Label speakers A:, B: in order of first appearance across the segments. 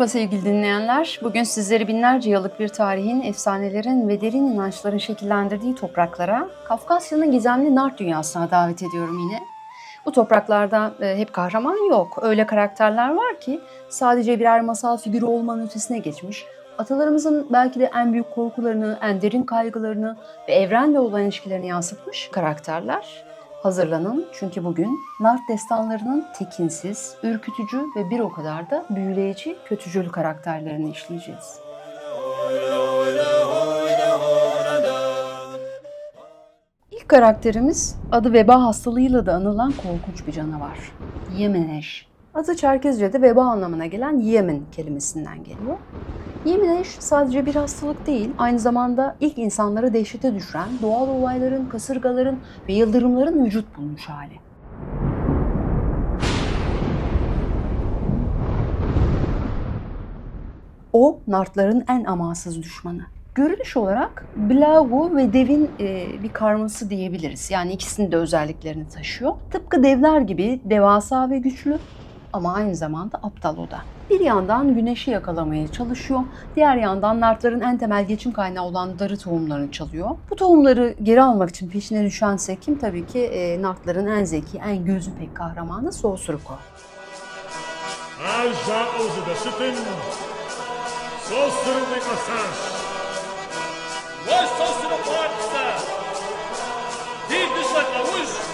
A: Merhaba sevgili dinleyenler. Bugün sizleri binlerce yıllık bir tarihin, efsanelerin ve derin inançların şekillendirdiği topraklara, Kafkasya'nın gizemli Nart dünyasına davet ediyorum yine. Bu topraklarda e, hep kahraman yok. Öyle karakterler var ki sadece birer masal figürü olmanın ötesine geçmiş. Atalarımızın belki de en büyük korkularını, en derin kaygılarını ve evrenle olan ilişkilerini yansıtmış karakterler. Hazırlanın çünkü bugün Nart destanlarının tekinsiz, ürkütücü ve bir o kadar da büyüleyici kötücül karakterlerini işleyeceğiz. İlk karakterimiz adı veba hastalığıyla da anılan korkunç bir canavar. Yemeneş. Adı Çerkezce'de veba anlamına gelen Yemen kelimesinden geliyor. Yemeneş sadece bir hastalık değil, aynı zamanda ilk insanları dehşete düşüren doğal olayların, kasırgaların ve yıldırımların vücut bulmuş hali. O, nartların en amansız düşmanı. Görünüş olarak Blago ve devin e, bir karması diyebiliriz. Yani ikisinin de özelliklerini taşıyor. Tıpkı devler gibi devasa ve güçlü ama aynı zamanda aptal o da. Bir yandan güneşi yakalamaya çalışıyor, diğer yandan lartların en temel geçim kaynağı olan darı tohumlarını çalıyor. Bu tohumları geri almak için peşine düşen kim? Tabii ki e, nartların en zeki, en gözü pek kahramanı
B: Soğusuruko. Aja uzu
C: da şütün, Vay Soğusuruko artısa, bir dışla kavuş,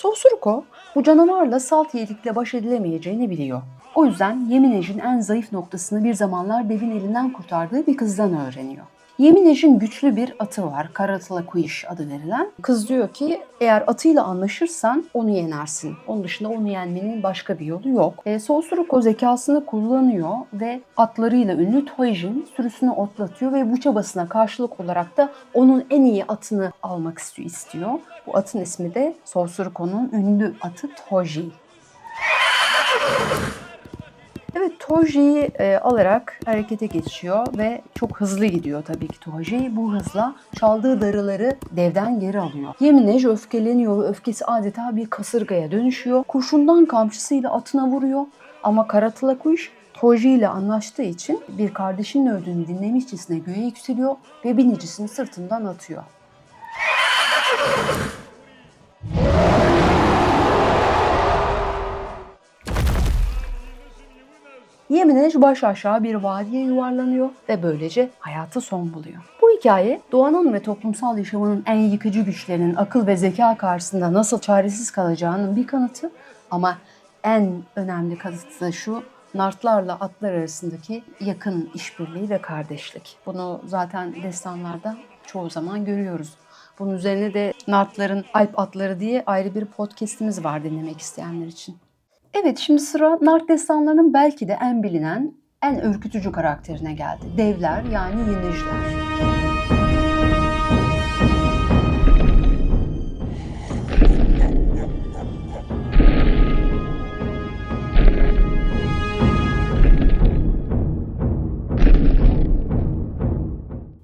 A: Soğusurko bu canavarla salt yedikle baş edilemeyeceğini biliyor. O yüzden Yeminej'in en zayıf noktasını bir zamanlar devin elinden kurtardığı bir kızdan öğreniyor. Yeminej'in güçlü bir atı var, Karatala Kuiş adı verilen. Kız diyor ki eğer atıyla anlaşırsan onu yenersin. Onun dışında onu yenmenin başka bir yolu yok. E, Soğusurko zekasını kullanıyor ve atlarıyla ünlü Toijin sürüsünü otlatıyor ve bu çabasına karşılık olarak da onun en iyi atını almak istiyor. Bu atın ismi de Soğusurko'nun ünlü atı Toji. Toji'yi e, alarak harekete geçiyor ve çok hızlı gidiyor tabii ki Toji. Bu hızla çaldığı darıları devden geri alıyor. Yeminej öfkeleniyor ve öfkesi adeta bir kasırgaya dönüşüyor. Kurşundan kamçısıyla atına vuruyor ama Karatıla Kuş Toji ile anlaştığı için bir kardeşinin öldüğünü dinlemişçesine göğe yükseliyor ve binicisini sırtından atıyor. Yeminej baş aşağı bir vadiye yuvarlanıyor ve böylece hayatı son buluyor. Bu hikaye doğanın ve toplumsal yaşamının en yıkıcı güçlerinin akıl ve zeka karşısında nasıl çaresiz kalacağının bir kanıtı ama en önemli kanıtı da şu Nartlarla atlar arasındaki yakın işbirliği ve kardeşlik. Bunu zaten destanlarda çoğu zaman görüyoruz. Bunun üzerine de Nartların Alp Atları diye ayrı bir podcast'imiz var dinlemek isteyenler için. Evet şimdi sıra Nart destanlarının belki de en bilinen, en ürkütücü karakterine geldi. Devler yani yeniciler.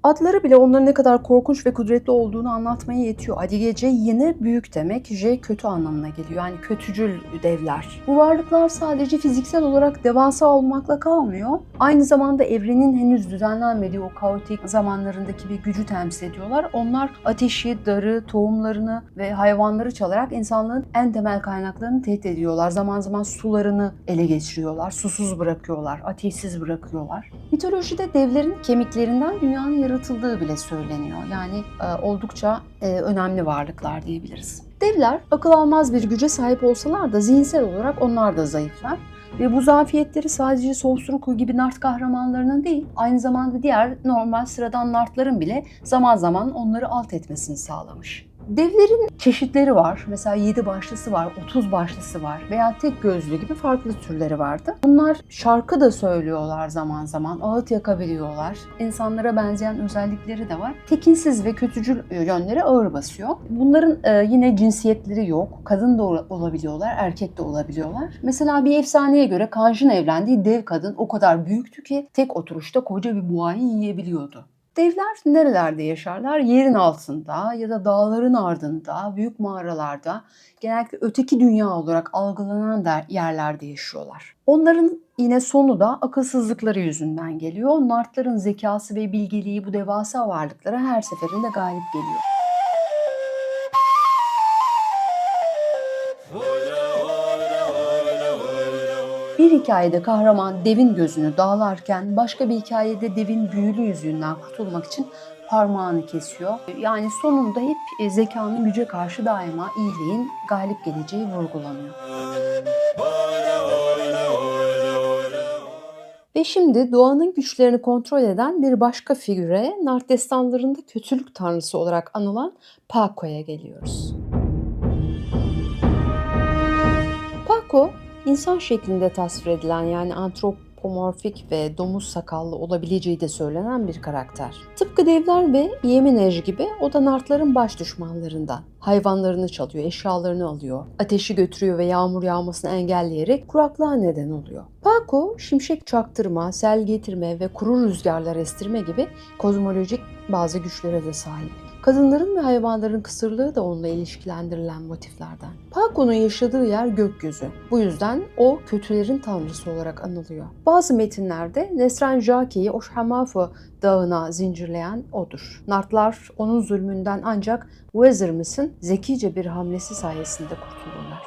A: Adları bile onların ne kadar korkunç ve kudretli olduğunu anlatmaya yetiyor. Adigece yine büyük demek, J kötü anlamına geliyor. Yani kötücül devler. Bu varlıklar sadece fiziksel olarak devasa olmakla kalmıyor. Aynı zamanda evrenin henüz düzenlenmediği o kaotik zamanlarındaki bir gücü temsil ediyorlar. Onlar ateşi, darı, tohumlarını ve hayvanları çalarak insanlığın en temel kaynaklarını tehdit ediyorlar. Zaman zaman sularını ele geçiriyorlar, susuz bırakıyorlar, ateşsiz bırakıyorlar. Mitolojide devlerin kemiklerinden dünyanın yaratıldığı bile söyleniyor. Yani e, oldukça e, önemli varlıklar diyebiliriz. Devler akıl almaz bir güce sahip olsalar da zihinsel olarak onlar da zayıflar. Ve bu zafiyetleri sadece Sovsurku gibi Nart kahramanlarının değil, aynı zamanda diğer normal sıradan Nartların bile zaman zaman onları alt etmesini sağlamış. Devlerin çeşitleri var. Mesela 7 başlısı var, 30 başlısı var veya tek gözlü gibi farklı türleri vardı. Bunlar şarkı da söylüyorlar zaman zaman, ağıt yakabiliyorlar. İnsanlara benzeyen özellikleri de var. Tekinsiz ve kötücül yönleri ağır basıyor. Bunların e, yine cinsiyetleri yok. Kadın da ol- olabiliyorlar, erkek de olabiliyorlar. Mesela bir efsaneye göre Kanj'ın evlendiği dev kadın o kadar büyüktü ki tek oturuşta koca bir boğayı yiyebiliyordu. Devler nerelerde yaşarlar? Yerin altında ya da dağların ardında, büyük mağaralarda, genellikle öteki dünya olarak algılanan yerlerde yaşıyorlar. Onların yine sonu da akılsızlıkları yüzünden geliyor. Nartların zekası ve bilgeliği bu devasa varlıklara her seferinde galip geliyor. Bir hikayede kahraman devin gözünü dağlarken başka bir hikayede devin büyülü yüzüğünden kurtulmak için parmağını kesiyor. Yani sonunda hep e, zekanın güce karşı daima iyiliğin galip geleceği vurgulanıyor. Ve şimdi doğanın güçlerini kontrol eden bir başka figüre Nart destanlarında kötülük tanrısı olarak anılan Paco'ya geliyoruz. Paco, insan şeklinde tasvir edilen yani antropomorfik ve domuz sakallı olabileceği de söylenen bir karakter. Tıpkı devler ve Yemenej gibi o da Nartların baş düşmanlarından. Hayvanlarını çalıyor, eşyalarını alıyor, ateşi götürüyor ve yağmur yağmasını engelleyerek kuraklığa neden oluyor. Paco, şimşek çaktırma, sel getirme ve kuru rüzgarlar estirme gibi kozmolojik bazı güçlere de sahip. Kadınların ve hayvanların kısırlığı da onunla ilişkilendirilen motiflerden. Paco'nun yaşadığı yer gökyüzü. Bu yüzden o kötülerin tanrısı olarak anılıyor. Bazı metinlerde Nesren Jaki'yi Oshamafu dağına zincirleyen odur. Nartlar onun zulmünden ancak Wezirmis'in zekice bir hamlesi sayesinde kurtulurlar.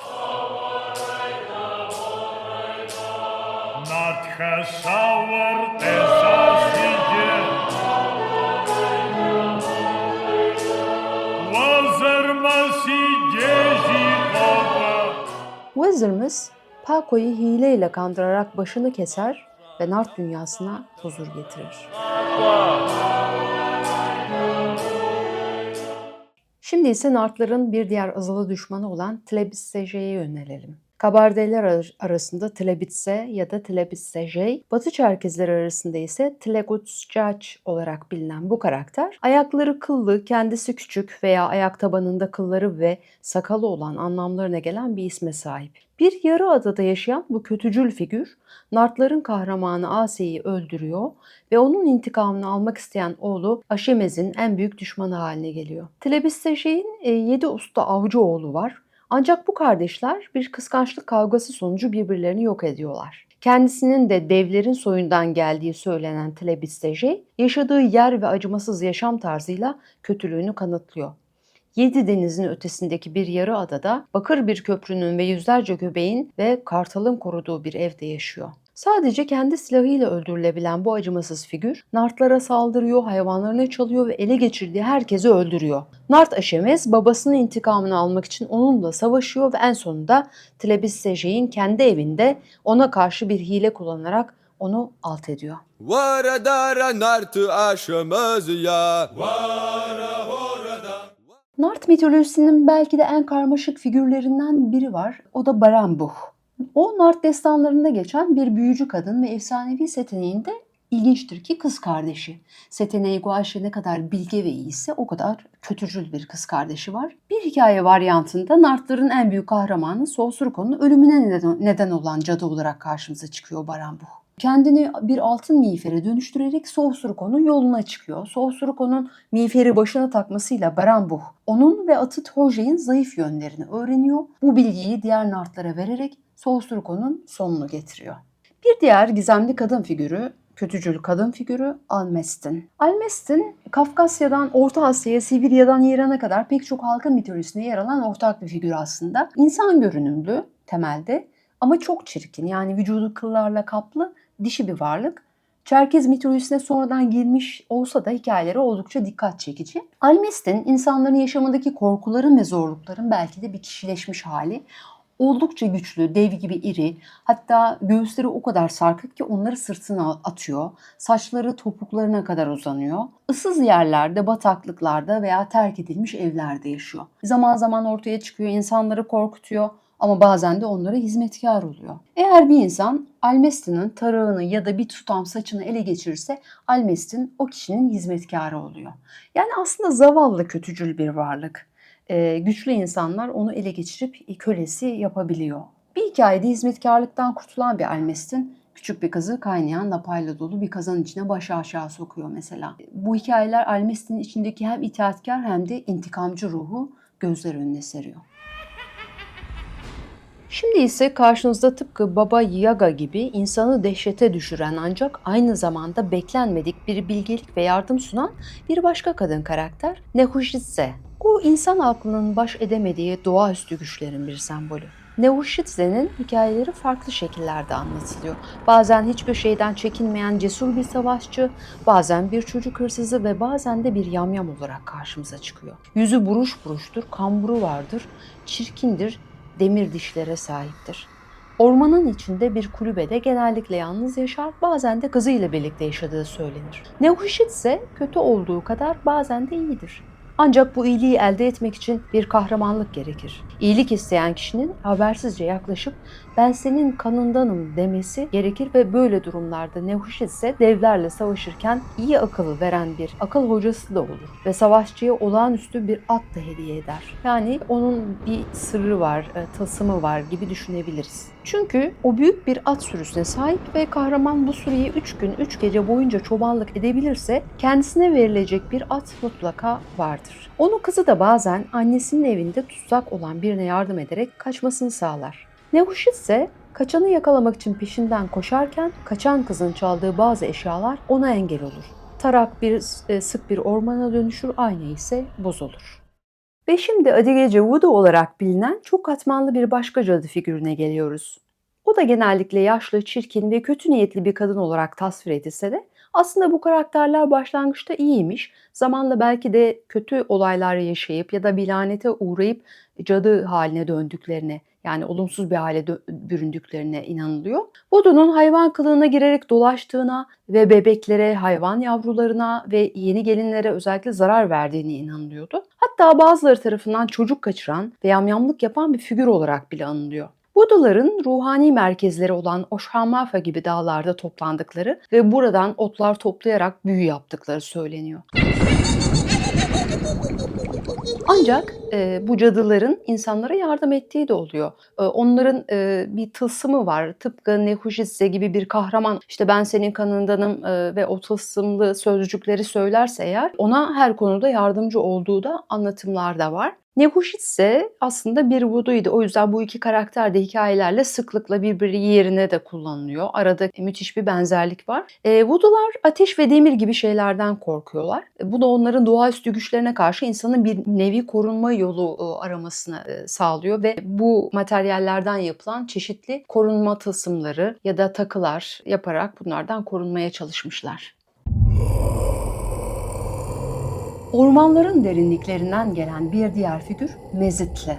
B: Not sour
A: Wezermis, Paco'yu hileyle kandırarak başını keser ve Nart dünyasına huzur getirir. Şimdi ise Nartların bir diğer azılı düşmanı olan Tlebitseje'ye yönelelim. Kabardeler ar- arasında Tlebitse ya da Tlebitsejey, Batı Çerkezler arasında ise Tlegutscaç olarak bilinen bu karakter, ayakları kıllı, kendisi küçük veya ayak tabanında kılları ve sakalı olan anlamlarına gelen bir isme sahip. Bir yarı adada yaşayan bu kötücül figür, Nartların kahramanı Ase'yi öldürüyor ve onun intikamını almak isteyen oğlu Aşemez'in en büyük düşmanı haline geliyor. Tlebistejey'in 7 usta avcı oğlu var. Ancak bu kardeşler bir kıskançlık kavgası sonucu birbirlerini yok ediyorlar. Kendisinin de devlerin soyundan geldiği söylenen Tlebistejey, yaşadığı yer ve acımasız yaşam tarzıyla kötülüğünü kanıtlıyor. Yedi denizin ötesindeki bir yarı adada bakır bir köprünün ve yüzlerce göbeğin ve kartalın koruduğu bir evde yaşıyor. Sadece kendi silahıyla öldürülebilen bu acımasız figür Nartlara saldırıyor, hayvanlarını çalıyor ve ele geçirdiği herkesi öldürüyor. Nart Aşemez babasının intikamını almak için onunla savaşıyor ve en sonunda Tlebissejey'in kendi evinde ona karşı bir hile kullanarak onu alt ediyor.
D: Varadara nartı aşamaz ya.
A: Nart mitolojisinin belki de en karmaşık figürlerinden biri var. O da Barambuh. O Nart destanlarında geçen bir büyücü kadın ve efsanevi Setene'inde ilginçtir ki kız kardeşi. Setene Guaşe ne kadar bilge ve iyiyse o kadar kötücül bir kız kardeşi var. Bir hikaye varyantında Nartların en büyük kahramanı Solsurko'nun ölümüne neden, olan cadı olarak karşımıza çıkıyor Barambuh. Kendini bir altın miğfere dönüştürerek Soğusurko'nun yoluna çıkıyor. Soğusurko'nun miğferi başına takmasıyla Barambuh onun ve atı Tojey'in zayıf yönlerini öğreniyor. Bu bilgiyi diğer nartlara vererek Soğusurko'nun sonunu getiriyor. Bir diğer gizemli kadın figürü, kötücül kadın figürü Almestin. Almestin, Kafkasya'dan Orta Asya'ya, Sibirya'dan İran'a kadar pek çok halkın mitolojisinde yer alan ortak bir figür aslında. İnsan görünümlü temelde ama çok çirkin yani vücudu kıllarla kaplı dişi bir varlık. Çerkez mitolojisine sonradan girmiş olsa da hikayeleri oldukça dikkat çekici. Almestin insanların yaşamındaki korkuların ve zorlukların belki de bir kişileşmiş hali. Oldukça güçlü, dev gibi iri, hatta göğüsleri o kadar sarkık ki onları sırtına atıyor. Saçları topuklarına kadar uzanıyor. Issız yerlerde, bataklıklarda veya terk edilmiş evlerde yaşıyor. Zaman zaman ortaya çıkıyor, insanları korkutuyor ama bazen de onlara hizmetkar oluyor. Eğer bir insan Almestin'in tarağını ya da bir tutam saçını ele geçirirse Almestin o kişinin hizmetkarı oluyor. Yani aslında zavallı kötücül bir varlık. Ee, güçlü insanlar onu ele geçirip kölesi yapabiliyor. Bir hikayede hizmetkarlıktan kurtulan bir Almestin Küçük bir kızı kaynayan lapayla dolu bir kazan içine başı aşağı sokuyor mesela. Bu hikayeler Almesti'nin içindeki hem itaatkar hem de intikamcı ruhu gözler önüne seriyor. Şimdi ise karşınızda tıpkı Baba Yaga gibi insanı dehşete düşüren ancak aynı zamanda beklenmedik bir bilgelik ve yardım sunan bir başka kadın karakter Nehushitse. O insan aklının baş edemediği doğaüstü güçlerin bir sembolü. Nehushitse'nin hikayeleri farklı şekillerde anlatılıyor. Bazen hiçbir şeyden çekinmeyen cesur bir savaşçı, bazen bir çocuk hırsızı ve bazen de bir yamyam olarak karşımıza çıkıyor. Yüzü buruş buruştur, kamburu vardır, çirkindir, demir dişlere sahiptir. Ormanın içinde bir kulübede genellikle yalnız yaşar, bazen de kızıyla birlikte yaşadığı söylenir. Nehushit ise kötü olduğu kadar bazen de iyidir. Ancak bu iyiliği elde etmek için bir kahramanlık gerekir. İyilik isteyen kişinin habersizce yaklaşıp ben senin kanındanım demesi gerekir ve böyle durumlarda Nehushit ise devlerle savaşırken iyi akıl veren bir akıl hocası da olur ve savaşçıya olağanüstü bir at da hediye eder. Yani onun bir sırrı var, e, tasımı var gibi düşünebiliriz. Çünkü o büyük bir at sürüsüne sahip ve kahraman bu sürüye 3 gün 3 gece boyunca çobanlık edebilirse kendisine verilecek bir at mutlaka vardır. Onun kızı da bazen annesinin evinde tutsak olan birine yardım ederek kaçmasını sağlar. Nehushit ise kaçanı yakalamak için peşinden koşarken kaçan kızın çaldığı bazı eşyalar ona engel olur. Tarak bir e, sık bir ormana dönüşür, ayna ise buz olur. Ve şimdi Adigece Voodoo olarak bilinen çok katmanlı bir başka cadı figürüne geliyoruz. O da genellikle yaşlı, çirkin ve kötü niyetli bir kadın olarak tasvir edilse de aslında bu karakterler başlangıçta iyiymiş. Zamanla belki de kötü olaylar yaşayıp ya da bir lanete uğrayıp cadı haline döndüklerine yani olumsuz bir hale büründüklerine inanılıyor. Voodoo'nun hayvan kılığına girerek dolaştığına ve bebeklere, hayvan yavrularına ve yeni gelinlere özellikle zarar verdiğine inanılıyordu. Hatta bazıları tarafından çocuk kaçıran ve yamyamlık yapan bir figür olarak bile anılıyor. Budaların ruhani merkezleri olan Oshamafa gibi dağlarda toplandıkları ve buradan otlar toplayarak büyü yaptıkları söyleniyor. Ancak e, bu cadıların insanlara yardım ettiği de oluyor. E, onların e, bir tılsımı var. Tıpkı Nehushitse gibi bir kahraman işte ben senin kanındanım e, ve o tılsımlı sözcükleri söylerse eğer ona her konuda yardımcı olduğu da anlatımlarda var. Nehushitse aslında bir vuduydu. O yüzden bu iki karakter de hikayelerle sıklıkla birbiri yerine de kullanılıyor. Arada müthiş bir benzerlik var. E, vudular ateş ve demir gibi şeylerden korkuyorlar. E, bu da onların doğaüstü güçlerine karşı insanın bir nevi korunma yolu e, aramasını e, sağlıyor ve bu materyallerden yapılan çeşitli korunma tılsımları ya da takılar yaparak bunlardan korunmaya çalışmışlar. Ormanların derinliklerinden gelen bir diğer figür Mezitli.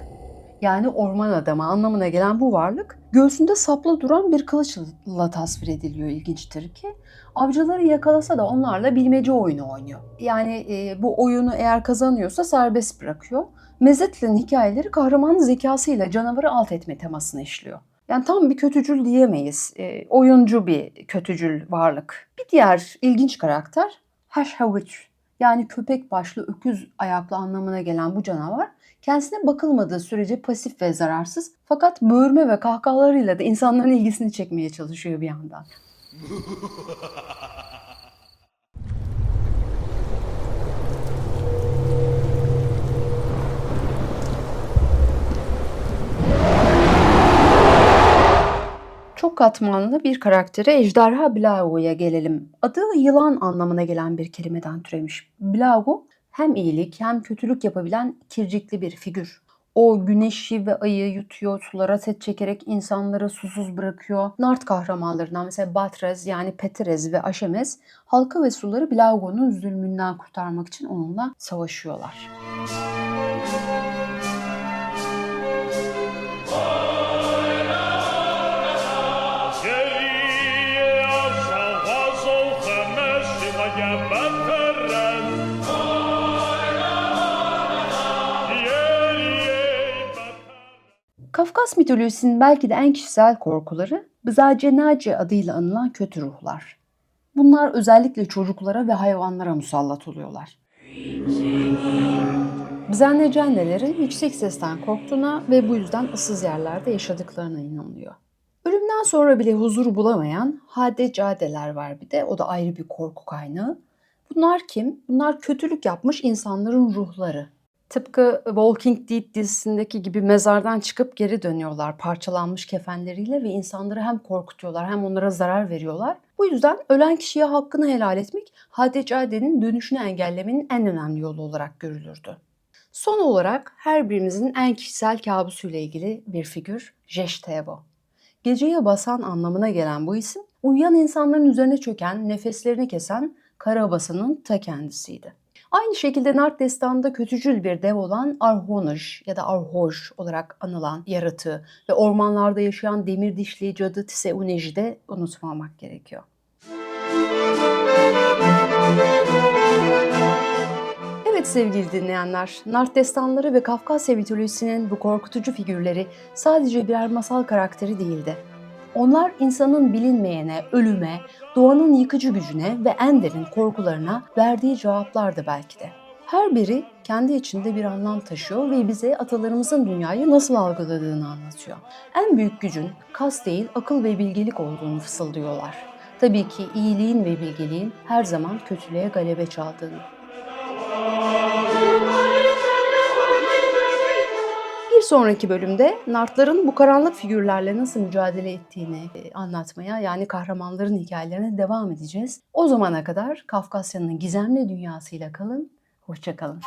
A: Yani orman adamı anlamına gelen bu varlık göğsünde saplı duran bir kılıçla tasvir ediliyor ilginçtir ki. Avcıları yakalasa da onlarla bilmece oyunu oynuyor. Yani e, bu oyunu eğer kazanıyorsa serbest bırakıyor. Mezitli'nin hikayeleri kahramanın zekasıyla canavarı alt etme temasını işliyor. Yani tam bir kötücül diyemeyiz. E, oyuncu bir kötücül varlık. Bir diğer ilginç karakter Hashhavuç yani köpek başlı öküz ayaklı anlamına gelen bu canavar kendisine bakılmadığı sürece pasif ve zararsız fakat böğürme ve kahkahalarıyla da insanların ilgisini çekmeye çalışıyor bir yandan. katmanlı bir karaktere Ejderha Blago'ya gelelim. Adı yılan anlamına gelen bir kelimeden türemiş. Blago hem iyilik hem kötülük yapabilen kircikli bir figür. O güneşi ve ayı yutuyor, sulara set çekerek insanları susuz bırakıyor. Nart kahramanlarından mesela Batrez yani Petrez ve Aşemez halka ve suları Blago'nun zulmünden kurtarmak için onunla savaşıyorlar.
B: Geriye
A: Kafkas mitolojisinin belki de en kişisel korkuları Bzacenace adıyla anılan kötü ruhlar. Bunlar özellikle çocuklara ve hayvanlara musallat oluyorlar. Bzanecanelerin yüksek sesten korktuğuna ve bu yüzden ıssız yerlerde yaşadıklarına inanılıyor. Ölümden sonra bile huzur bulamayan hadecadeler var bir de. O da ayrı bir korku kaynağı. Bunlar kim? Bunlar kötülük yapmış insanların ruhları. Tıpkı Walking Dead dizisindeki gibi mezardan çıkıp geri dönüyorlar parçalanmış kefenleriyle ve insanları hem korkutuyorlar hem onlara zarar veriyorlar. Bu yüzden ölen kişiye hakkını helal etmek Hadecade'nin dönüşünü engellemenin en önemli yolu olarak görülürdü. Son olarak her birimizin en kişisel kabusuyla ilgili bir figür Jeştebo. Geceye basan anlamına gelen bu isim, uyuyan insanların üzerine çöken, nefeslerini kesen karabasanın ta kendisiydi. Aynı şekilde Nart destanında kötücül bir dev olan Arhonuş ya da Arhoj olarak anılan yaratığı ve ormanlarda yaşayan demir dişli cadı Tiseunej'i de unutmamak gerekiyor. Evet sevgili dinleyenler, Nart destanları ve Kafkasya mitolojisinin bu korkutucu figürleri sadece birer masal karakteri değildi. Onlar insanın bilinmeyene, ölüme, doğanın yıkıcı gücüne ve en derin korkularına verdiği cevaplardı belki de. Her biri kendi içinde bir anlam taşıyor ve bize atalarımızın dünyayı nasıl algıladığını anlatıyor. En büyük gücün kas değil, akıl ve bilgelik olduğunu fısıldıyorlar. Tabii ki iyiliğin ve bilgeliğin her zaman kötülüğe galebe çaldığını. Bir sonraki bölümde Nartların bu karanlık figürlerle nasıl mücadele ettiğini e, anlatmaya yani kahramanların hikayelerine devam edeceğiz. O zamana kadar Kafkasya'nın gizemli dünyasıyla kalın, hoşçakalın.